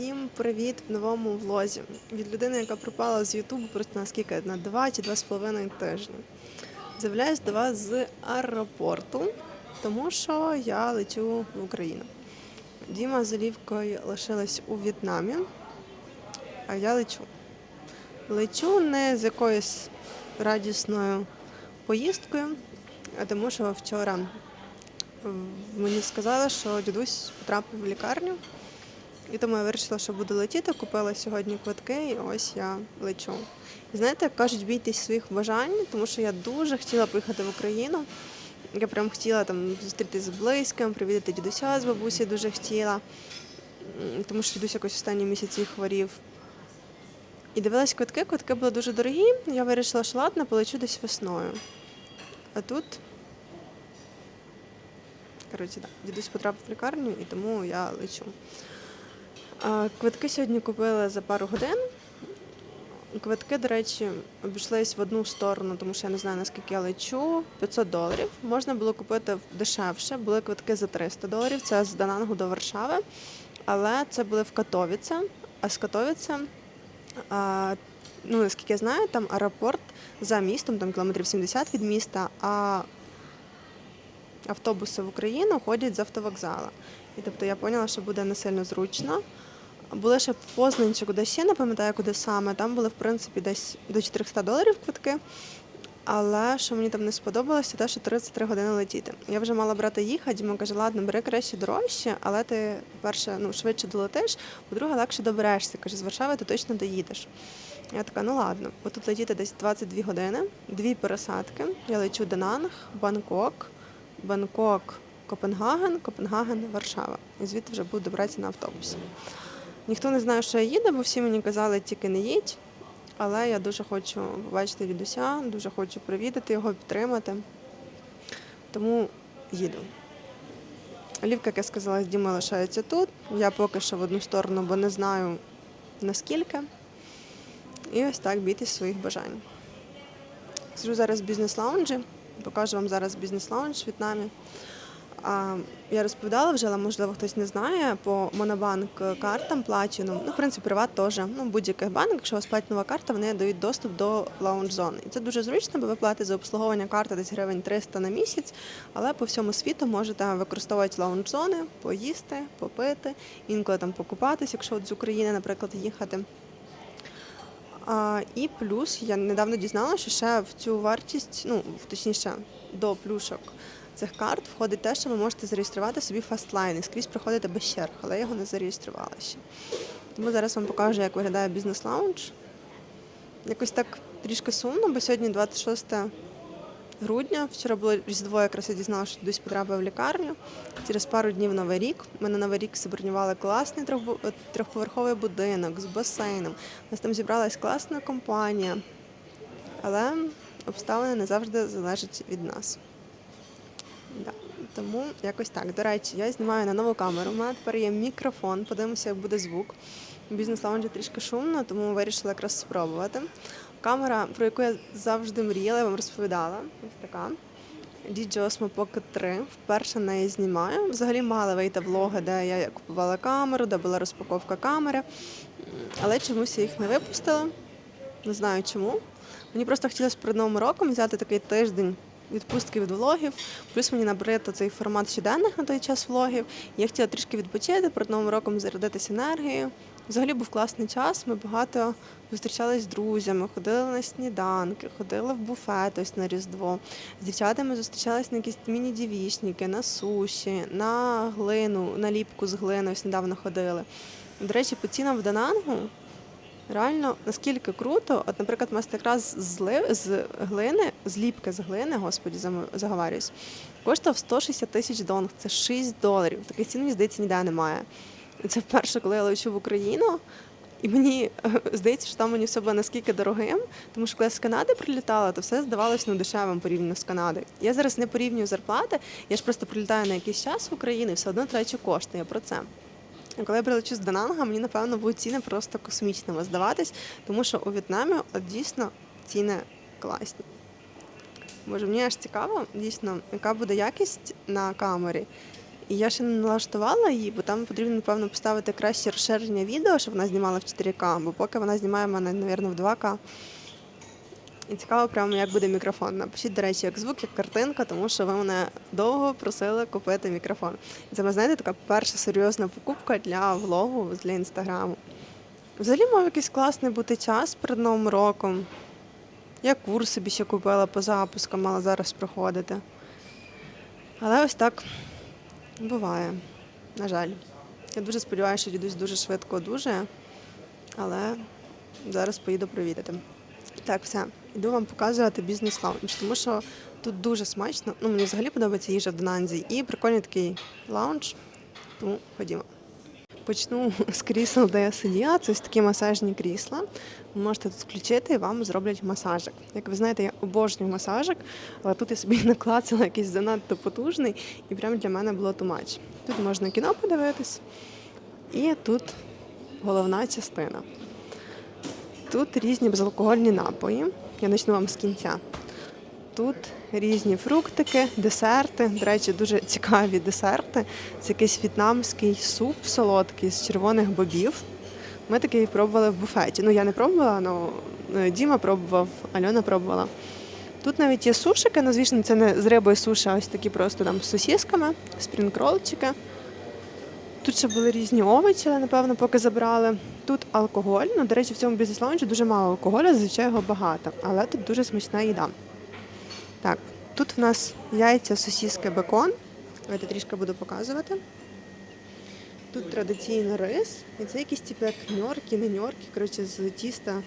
Всім привіт в новому влозі від людини, яка пропала з Ютубу просто наскільки на два чи два з половиною тижні. З'являюсь до вас з аеропорту, тому що я лечу в Україну. Діма з Олівкою лишились у В'єтнамі, а я лечу. Лечу не з якоюсь радісною поїздкою, а тому що вчора мені сказали, що дідусь потрапив в лікарню. І тому я вирішила, що буду летіти, купила сьогодні квитки, і ось я лечу. І знаєте, як кажуть, бійтесь своїх бажань, тому що я дуже хотіла поїхати в Україну. Я прям хотіла там зустрітися з близьким, привідати дідуся з бабусі дуже хотіла, тому що дідусь якось останні місяці хворів. І дивилась квитки, квитки були дуже дорогі. Я вирішила, що ладно, полечу десь весною. А тут, коротше, так, дідусь потрапив в лікарню, і тому я лечу. Квитки сьогодні купили за пару годин. Квитки, до речі, обійшлись в одну сторону, тому що я не знаю, наскільки я лечу. 500 доларів. Можна було купити дешевше. Були квитки за 300 доларів. Це з Данангу до Варшави. Але це були в Катовіце. А з Катовіце, ну наскільки я знаю, там аеропорт за містом, там кілометрів 70 від міста, а автобуси в Україну ходять з автовокзала. І тобто я поняла, що буде не сильно зручно. Були ще в Познані чи куди ще, не пам'ятаю, куди саме. Там були, в принципі, десь до 400 доларів квитки. Але що мені там не сподобалося, те, що 33 години летіти. Я вже мала брати їхати, Діма каже, ладно, бери краще дорожче, але ти, по-перше, ну, швидше долетиш, по-друге, легше доберешся. Каже, з Варшави ти точно доїдеш. Я така, ну ладно, бо тут летіти десь 22 години, дві пересадки. Я лечу Дананг, Бангкок, Бангкок, Копенгаген, Копенгаген, Варшава. І звідти вже буду добратися на автобусі. Ніхто не знає, що я їду, бо всі мені казали, тільки не їдь. Але я дуже хочу побачити дідуся, дуже хочу привідати його, підтримати. Тому їду. Олівка, як я сказала, з Дімою лишається тут. Я поки що в одну сторону, бо не знаю наскільки. І ось так бійтесь своїх бажань. Сижу зараз в бізнес-лаунджі, покажу вам зараз бізнес-лаунж в В'єтнамі. Я розповідала вже, але можливо хтось не знає, по монобанк картам платіну, ну, в принципі, приват теж. Ну, будь-який банк, якщо у вас платінова карта, вони дають доступ до лаунж-зони. І це дуже зручно, бо ви платите за обслуговування карти десь гривень 300 на місяць, але по всьому світу можете використовувати лаунж-зони, поїсти, попити, інколи там покупатись, якщо от з України, наприклад, їхати. А, і плюс я недавно дізналася, що ще в цю вартість, ну точніше, до плюшок цих карт входить те, що ви можете зареєструвати собі фастлайн і скрізь проходити без черг, але його не зареєструвала ще. Тому зараз вам покажу, як виглядає бізнес-лаунж. Якось так трішки сумно, бо сьогодні 26 грудня. Вчора було Різдво, якраз я дізналася, що десь потрапив в лікарню. Через пару днів Новий рік. Ми на Новий рік забронювали класний трьохповерховий будинок з басейном. У нас там зібралась класна компанія. Але обставини не завжди залежать від нас. Да. Тому якось так. До речі, я знімаю на нову камеру. У мене тепер є мікрофон. Подивимося, як буде звук. Бізнес-лаунжі трішки шумно, тому вирішила якраз спробувати. Камера, про яку я завжди мріяла, я вам розповідала. Ось така. DJI Osmo Pocket 3. Вперше неї знімаю. Взагалі мали вийти влоги, де я купувала камеру, де була розпаковка камери. Але чомусь я їх не випустила. Не знаю чому. Мені просто хотілося перед Новим роком взяти такий тиждень відпустки від влогів. Плюс мені набрито цей формат щоденних на той час влогів. Я хотіла трішки відпочити, перед Новим роком зарядитися енергією. Взагалі був класний час. Ми багато зустрічались з друзями, ходили на сніданки, ходили в буфет ось на Різдво. З дівчатами зустрічались на якісь міні-дівішники, на суші, на глину, на ліпку з глини. Ось недавно ходили. До речі, по цінам в Данангу Реально, наскільки круто, от, наприклад, мастер-клас з, з глини, з ліпки з глини, господі, заговарююсь, коштував 160 тисяч донг, це 6 доларів. Таких цін, мені здається, ніде немає. Це вперше, коли я лечу в Україну, і мені здається, що там мені все було наскільки дорогим, тому що коли я з Канади прилітала, то все здавалось ну, дешевим порівняно з Канадою. Я зараз не порівнюю зарплати, я ж просто прилітаю на якийсь час в Україну і все одно трачу кошти. Я про це. Коли я прилечу з Дананга, мені напевно будуть ціни просто космічними здаватись, тому що у В'єтнамі дійсно ціни класні. Боже, мені аж цікаво, дійсно, яка буде якість на камері І я ще не налаштувала її, бо там потрібно, напевно, поставити краще розширення відео, щоб вона знімала в 4К, бо поки вона знімає мене, мабуть, в 2К. І цікаво, прямо як буде мікрофон. Напишіть, до речі, як звук, як картинка, тому що ви мене довго просили купити мікрофон. І це, знаєте, така перша серйозна покупка для влогу, для інстаграму. Взагалі мав якийсь класний бути час перед Новим роком. Я курс собі ще купила по запуску, мала зараз проходити. Але ось так буває, на жаль. Я дуже сподіваюся, що дідусь дуже швидко одужає, але зараз поїду провідати. Так, все, іду вам показувати бізнес лаунж, тому що тут дуже смачно. Ну, мені взагалі подобається їжа в Донанзі і прикольний такий лаунж. Тому ходімо. Почну з крісел, де я сиділа. Це ось такі масажні крісла. Ви можете тут включити і вам зроблять масажик. Як ви знаєте, я обожнюю масажик, але тут я собі наклацала якийсь занадто потужний, і прямо для мене було тумач. Тут можна кіно подивитись, і тут головна частина. Тут різні безалкогольні напої. Я почну вам з кінця. Тут різні фруктики, десерти. До речі, дуже цікаві десерти. Це якийсь в'єтнамський суп солодкий з червоних бобів. Ми такий пробували в буфеті. Ну, я не пробувала, але Діма пробував, Альона пробувала. Тут навіть є сушики, ну, звісно, це не з рибою суші, а ось такі просто там з сосісками, спрінкролчики. Тут ще були різні овочі, але напевно поки забрали. Тут алкоголь. Ну, до речі, в цьому бізнес-лаунжі дуже мало алкоголю, зазвичай його багато, але тут дуже смачна їда. Так, тут в нас яйця, сосіски, бекон. Давайте трішки буду показувати. Тут традиційно рис. І це якісь типу як ньорки, не ньорки, коротше, з тіста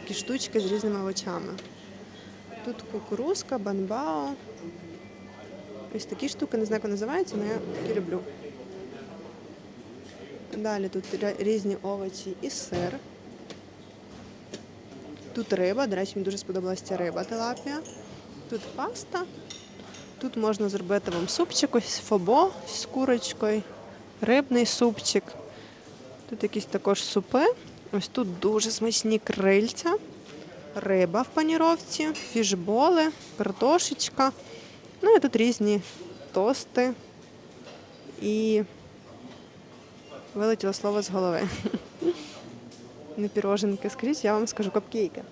такі штучки з різними овочами. Тут кукурузка, банбао. Ось такі штуки, не знаю, як називаються, але я такі люблю. Далі тут різні овочі і сир. Тут риба, до речі, мені дуже сподобалася риба тилапія. Тут паста. Тут можна зробити вам супчик, ось фобо з курочкою, рибний супчик. Тут якісь також супи. Ось тут дуже смачні крильця, риба в паніровці, фішболи, картошечка. Ну і тут різні тости і вилетіло слово з голови. Не піроженки, скажіть, я вам скажу капкейки.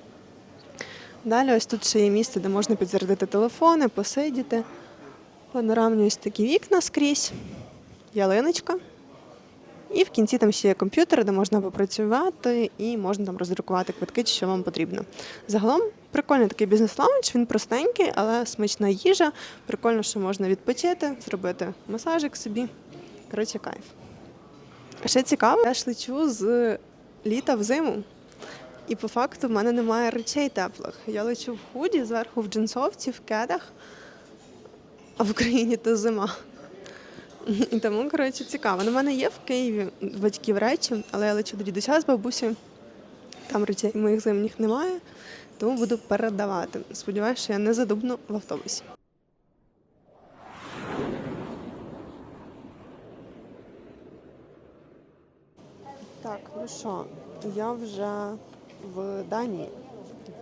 Далі ось тут ще є місце, де можна підзарядити телефони, посидіти. Панорамні ось такі вікна скрізь, ялиночка. І в кінці там ще є комп'ютер, де можна попрацювати і можна там роздрукувати квитки, що вам потрібно. Загалом прикольний такий бізнес-лаунж, він простенький, але смачна їжа. Прикольно, що можна відпочити, зробити масажик собі. Коротше, кайф. Ще цікаво, я ж лечу з літа в зиму. І по факту в мене немає речей теплих. Я лечу в худі, зверху в джинсовці, в кедах, а в Україні то зима. І тому, коротше, цікаво. У мене є в Києві батьків речі, але я лечу до дідуся з бабусею. Там речей моїх зимніх немає, тому буду передавати. Сподіваюся, що я не задубну в автобусі. Так, ну що, я вже в Данії.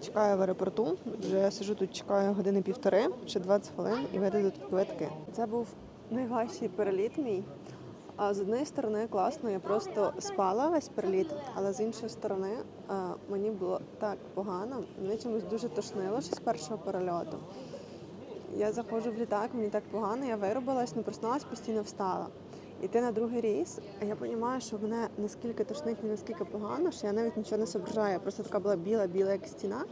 Чекаю в аеропорту. Вже я сижу тут, чекаю години півтори, ще 20 хвилин і вийду тут квитки. Це був найважчий переліт мій. А з однієї сторони класно, я просто спала весь переліт, але з іншої сторони е, мені було так погано. Мене чомусь дуже тошнило ще з першого перельоту. Я заходжу в літак, мені так погано, я виробилась, не проснулась, постійно встала. Іти на другий рейс, а я розумію, що мене наскільки тошнить, наскільки погано, що я навіть нічого не зображаю. Я просто така була біла-біла, як стіна.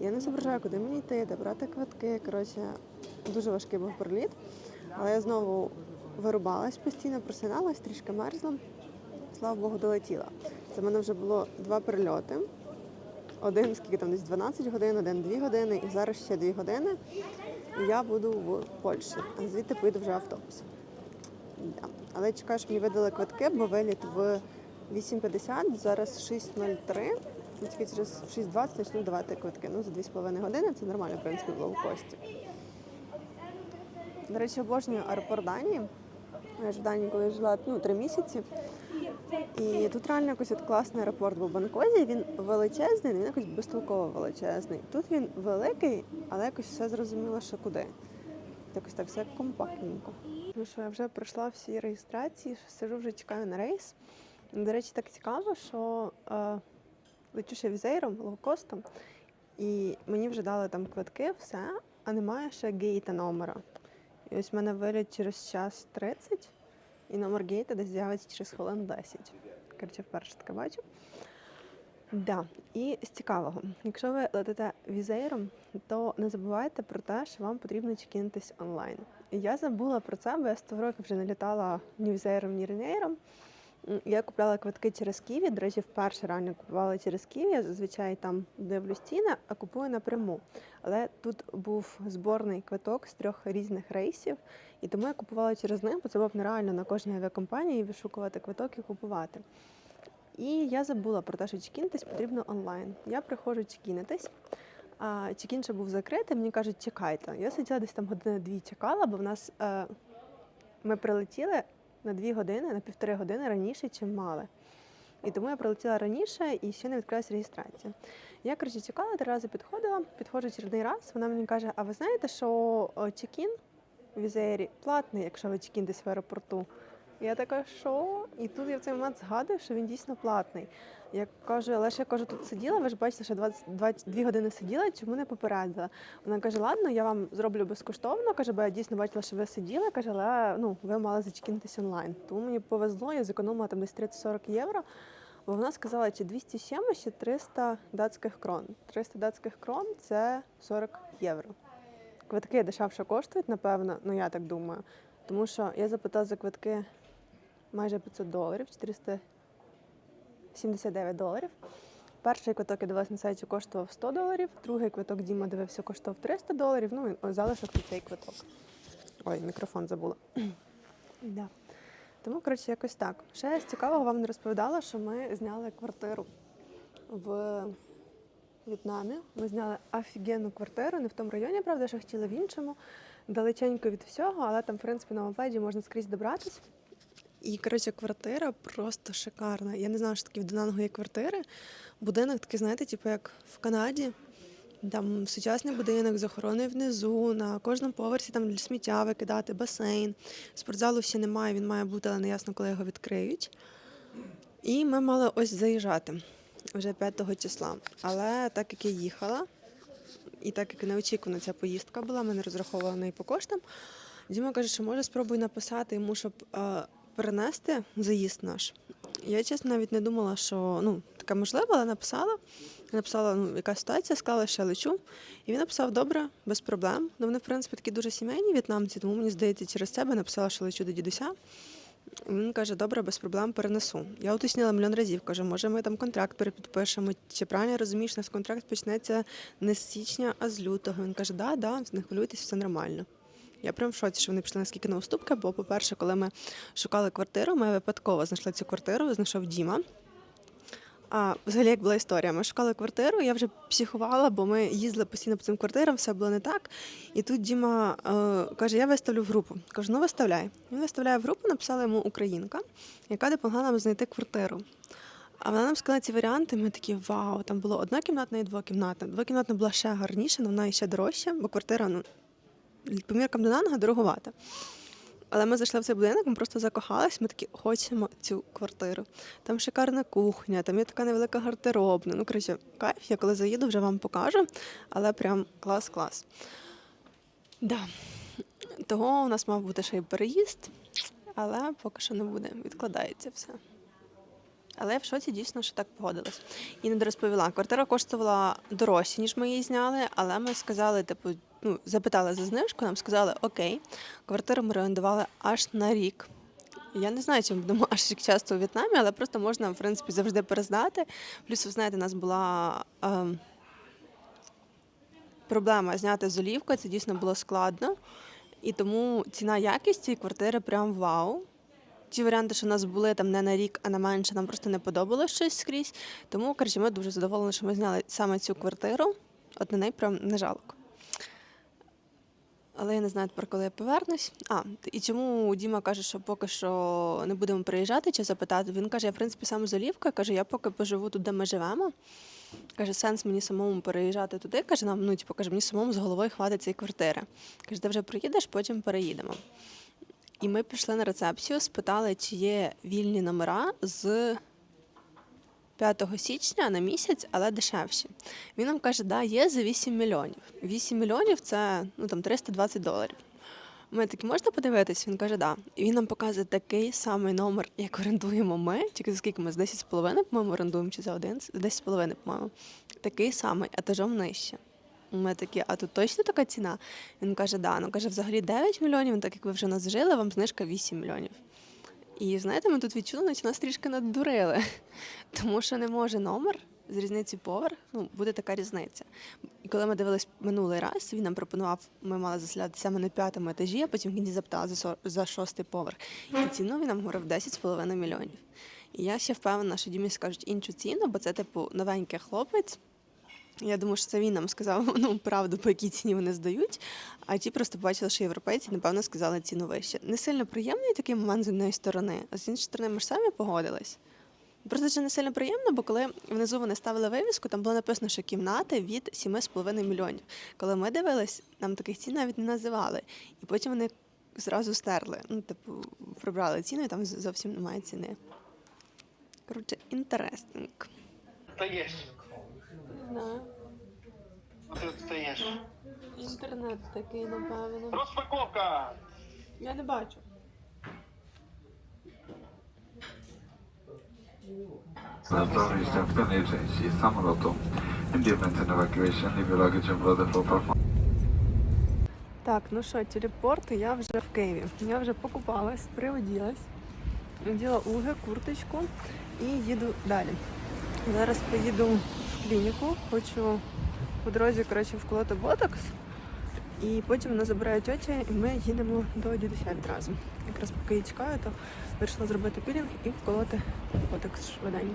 Я не зображаю, куди мені йти, де брати квитки. Коротше, дуже важкий був проліт. Але я знову вирубалась постійно, просиналась, трішки мерзла. Слава Богу, долетіла. Це в мене вже було два перельоти. Один, скільки там десь 12 годин, один 2 години, і зараз ще 2 години. І я буду в Польщі, а звідти поїду вже автобусом. Да. Але чекаю, що мені видали квитки, бо виліт в 8.50, зараз 6.03. І Тільки через 6.20 почну давати квитки. Ну, за 2,5 години це нормально, в принципі, в лоукості. До речі, обожнюю аеропорт Данії. Я ж в Данії, коли жила ну, 3 місяці. І тут реально якось от класний аеропорт був в Бангкозі. Він величезний, він якось безтолково величезний. Тут він великий, але якось все зрозуміло, що куди. Якось так все компактненько. Ну що, я вже пройшла всі реєстрації, сижу вже чекаю на рейс. До речі, так цікаво, що е, лечу ще візейром, лоукостом, і мені вже дали там квитки, все, а немає ще гейта номера. І ось в мене виліт через час 30, і номер гейта десь з'явиться через хвилин 10. Коротше, вперше таке бачу. Да. І з цікавого, якщо ви летите візейром, то не забувайте про те, що вам потрібно чекінитись онлайн. Я забула про це, бо я 100 років вже не літала ні візейром, ні ренейром. Я купляла квитки через Києві. До речі, вперше реально купувала через Києві. Я зазвичай там дивлюсь ціни, а купую напряму. Але тут був зборний квиток з трьох різних рейсів, і тому я купувала через них, бо це було б нереально на кожній авіакомпанії вишукувати квиток і купувати. І я забула про те, що чекінитись потрібно онлайн. Я приходжу чекінитись, а чекін ще був закритий, мені кажуть, чекайте. Я сиділа десь там години-дві чекала, бо в нас е, ми прилетіли на дві години, на півтори години раніше, чим мали. І тому я прилетіла раніше і ще не відкрилася реєстрація. Я, коротше, чекала, три рази підходила, підходжу черний раз, вона мені каже, а ви знаєте, що е, чекін в візері платний, якщо ви чекінтесь в аеропорту. Я така, що? І тут я в цей момент згадую, що він дійсно платний. Я кажу, але я кажу, тут сиділа, ви ж бачите, що 20, 22 години сиділа, чому не попередила? Вона каже, ладно, я вам зроблю безкоштовно, каже, бо я дійсно бачила, що ви сиділи, каже, але ну, ви мали зачекінитись онлайн. Тому мені повезло, я зекономила там десь 30-40 євро. Бо вона сказала, чи 207, чи 300 датських крон. 300 датських крон це 40 євро. Квитки дешевше коштують, напевно, ну я так думаю. Тому що я запитала за квитки майже 500 доларів, 479 доларів. Перший квиток я дивилась на сайті коштував 100 доларів, другий квиток Діма дивився, коштував 300 доларів. Ну і залишок і цей квиток. Ой, мікрофон забула. да. Тому, коротше, якось так. Ще я з цікавого вам не розповідала, що ми зняли квартиру в В'єтнамі. Ми зняли офігенну квартиру, не в тому районі, правда, що хотіли в іншому. Далеченько від всього, але там, в принципі, на мопеді можна скрізь добратись. І, коротше, квартира просто шикарна. Я не знала, що такі в Донангу є квартири. Будинок такий, знаєте, типу як в Канаді. Там сучасний будинок з охороною внизу, на кожному поверсі там для сміття викидати, басейн. Спортзалу ще немає, він має бути, але не ясно, коли його відкриють. І ми мали ось заїжджати вже 5 числа. Але так як я їхала, і так як неочікувана ця поїздка була, ми не розраховували неї по коштам. Діма каже, що може спробуй написати йому, щоб е, перенести заїзд наш. Я чесно навіть не думала, що ну, таке можливо, але написала. Написала, ну, яка ситуація, сказала, що я лечу. І він написав, добре, без проблем. Ну, вони, в принципі, такі дуже сімейні в'єтнамці, тому мені здається, через себе написала, що лечу до дідуся. Він каже, добре, без проблем перенесу. Я уточнила мільйон разів, каже, може, ми там контракт перепідпишемо. Чи правильно розумієш, нас контракт почнеться не з січня, а з лютого. Він каже, да, да, не хвилюйтесь, все нормально. Я прям в шоці, що вони пішли наскільки на уступки, бо, по-перше, коли ми шукали квартиру, ми випадково знайшли цю квартиру, знайшов Діма. А взагалі, як була історія, ми шукали квартиру, я вже психувала, бо ми їздили постійно по цим квартирам, все було не так. І тут Діма е, каже: Я виставлю в групу. Кажу, ну виставляй. Він виставляє в групу, написала йому українка, яка допомогла нам знайти квартиру. А вона нам сказала ці варіанти. Ми такі вау, там було однокімнатна і двокімнатна. Двокімнатна була ще гарніша, але вона і ще дорожча, бо квартира, ну, по міркам Донанга дороговата. Але ми зайшли в цей будинок, ми просто закохались, ми такі хочемо цю квартиру. Там шикарна кухня, там є така невелика гардеробна. Ну, коротше, кайф, я коли заїду, вже вам покажу, але прям клас-клас. Да. Того у нас мав бути ще й переїзд, але поки що не буде, відкладається все. Але я в шоці дійсно, що так погодилась. І не дорозповіла. Квартира коштувала дорожче, ніж ми її зняли, але ми сказали, типу, ну, запитали за знижку, нам сказали, окей, квартиру ми орендували аж на рік. Я не знаю, чи ми будемо аж рік часто у В'єтнамі, але просто можна, в принципі, завжди перездати. Плюс, ви знаєте, у нас була ем, проблема зняти з олівкою, це дійсно було складно. І тому ціна якість цієї квартири прям вау. Ті варіанти, що у нас були там не на рік, а на менше, нам просто не подобалось щось скрізь. Тому, коротше, ми дуже задоволені, що ми зняли саме цю квартиру. От на неї прям не жалко. Але я не знаю тепер, коли я повернусь. А, і чому Діма каже, що поки що не будемо приїжджати чи запитати. Він каже, я в принципі сам з Олівкою, каже, я поки поживу тут, де ми живемо. Каже, сенс мені самому переїжджати туди. Каже, нам, ну, типу, каже, мені самому з головою хватить цієї квартири. Каже, ти вже приїдеш, потім переїдемо. І ми пішли на рецепцію, спитали, чи є вільні номера з 5 січня на місяць, але дешевші. Він нам каже, да, є за 8 мільйонів. 8 мільйонів це ну, там, 320 доларів. Ми такі, можна подивитись? Він каже, да. І він нам показує такий самий номер, як орендуємо ми. Тільки за скільки ми з 10,5, по-моєму, орендуємо чи за 11? За 10,5, по-моєму. Такий самий, етажом нижче. Ми такі, а тут точно така ціна? Він каже, да. Ну каже, взагалі 9 мільйонів, так як ви вже нас жили, вам знижка 8 мільйонів. І знаєте, ми тут відчули, наче нас трішки надурили, тому що не може номер з різниці поверх, ну, буде така різниця. І коли ми дивились минулий раз, він нам пропонував, ми мали заселятися саме на п'ятому етажі, а потім в кінці запитала за, за шостий поверх. І ціну він нам говорив 10,5 мільйонів. І я ще впевнена, що Дімі скажуть іншу ціну, бо це, типу, новенький хлопець. Я думаю, що це він нам сказав ну, правду, по якій ціні вони здають. А ті просто побачили, що європейці, напевно, сказали ціну вище. Не сильно приємний такий момент з однієї сторони, а з іншої сторони, ми ж самі погодились. Просто це не сильно приємно, бо коли внизу вони ставили вивіску, там було написано, що кімнати від 7,5 мільйонів. Коли ми дивились, нам таких цін навіть не називали. І потім вони зразу стерли. Ну, типу, прибрали ціну, і там зовсім немає ціни. Коротше, інтересненько. Стоїш. Да. Тут стоїш. Інтернет такий, напевно. Розпаковка! Я не бачу. Ryska w tylnej części samolotu. Implement and evacuation, leave your luggage and brother for performance. Так, ну що, телепорт, я вже в Києві. Я вже покупалась, приоділась, наділа уги, курточку і їду далі. Зараз поїду клініку, хочу по дорозі коротше, вколоти ботокс. І потім мене забирає тьотя, і ми їдемо до дідуся відразу. Якраз поки її чекаю, то вирішила зробити пілінг і вколоти ботокс швиденько.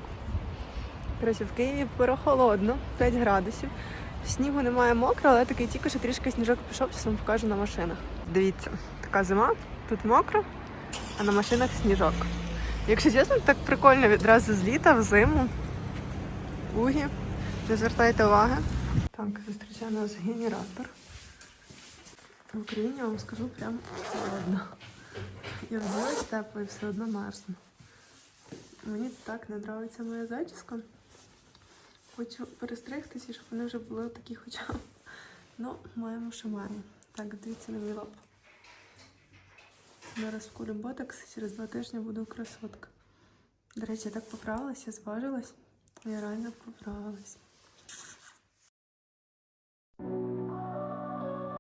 Коротше, в Києві прохолодно, 5 градусів. Снігу немає мокро, але такий тільки що трішки сніжок пішов, зараз вам покажу на машинах. Дивіться, така зима, тут мокро, а на машинах сніжок. Якщо чесно, так прикольно відразу з літа в зиму. Угі, не звертайте уваги. Так, зустрічає нас генератор. В Україні я вам скажу прям холодно. Я вділась тепло і все одно мерзну. Мені так не подобається моя зачіска. Хочу перестригтися, щоб вони вже були такі хоча б. Ну, маємо, що маємо. Так, дивіться на мій лоб. Зараз вкурю ботокс, через два тижні буду красотка. До речі, я так поправилась, я зважилась. Я реально поправилась. you